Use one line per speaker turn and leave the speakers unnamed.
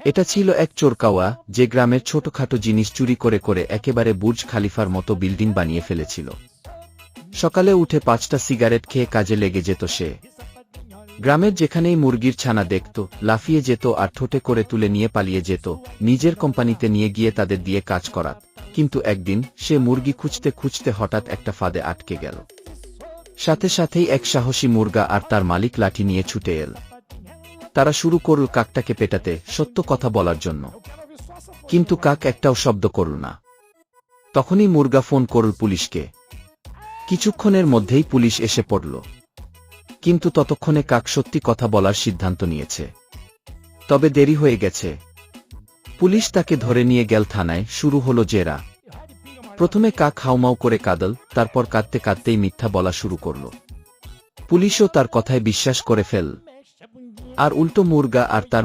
এটা ছিল এক চোরকাওয়া, যে গ্রামের ছোটখাটো জিনিস চুরি করে করে একেবারে বুর্জ খালিফার মতো বিল্ডিং বানিয়ে ফেলেছিল। সকালে উঠে পাঁচটা সিগারেট খেয়ে কাজে লেগে যেত সে। গ্রামের যেখানেই মুরগির ছানা দেখত, লাফিয়ে যেত আর ঠোঁটে করে তুলে নিয়ে পালিয়ে যেত, নিজের কোম্পানিতে নিয়ে গিয়ে তাদের দিয়ে কাজ করাত। কিন্তু একদিন সে মুরগি খুঁজতে খুঁজতে হঠাৎ একটা ফাঁদে আটকে গেল। সাথে সাথেই এক সাহসী মুরগা আর তার মালিক লাঠি নিয়ে ছুটে এল। তারা শুরু করল কাকটাকে পেটাতে সত্য কথা বলার জন্য। কিন্তু কাক একটাও শব্দ করল না। তখনই মুরগা ফোন করল পুলিশকে। কিছুক্ষণের মধ্যেই পুলিশ এসে পড়ল। কিন্তু ততক্ষণে কাক সত্যি কথা বলার সিদ্ধান্ত নিয়েছে। তবে দেরি হয়ে গেছে। পুলিশ তাকে ধরে নিয়ে গেল থানায়, শুরু হলো জেরা। প্রথমে কাক হাউমাউ করে কাদল, তারপর কাঁদতে কাঁদতেই মিথ্যা বলা শুরু করল। পুলিশও তার কথায় বিশ্বাস করে ফেল আর উল্টো মুরগা আর তার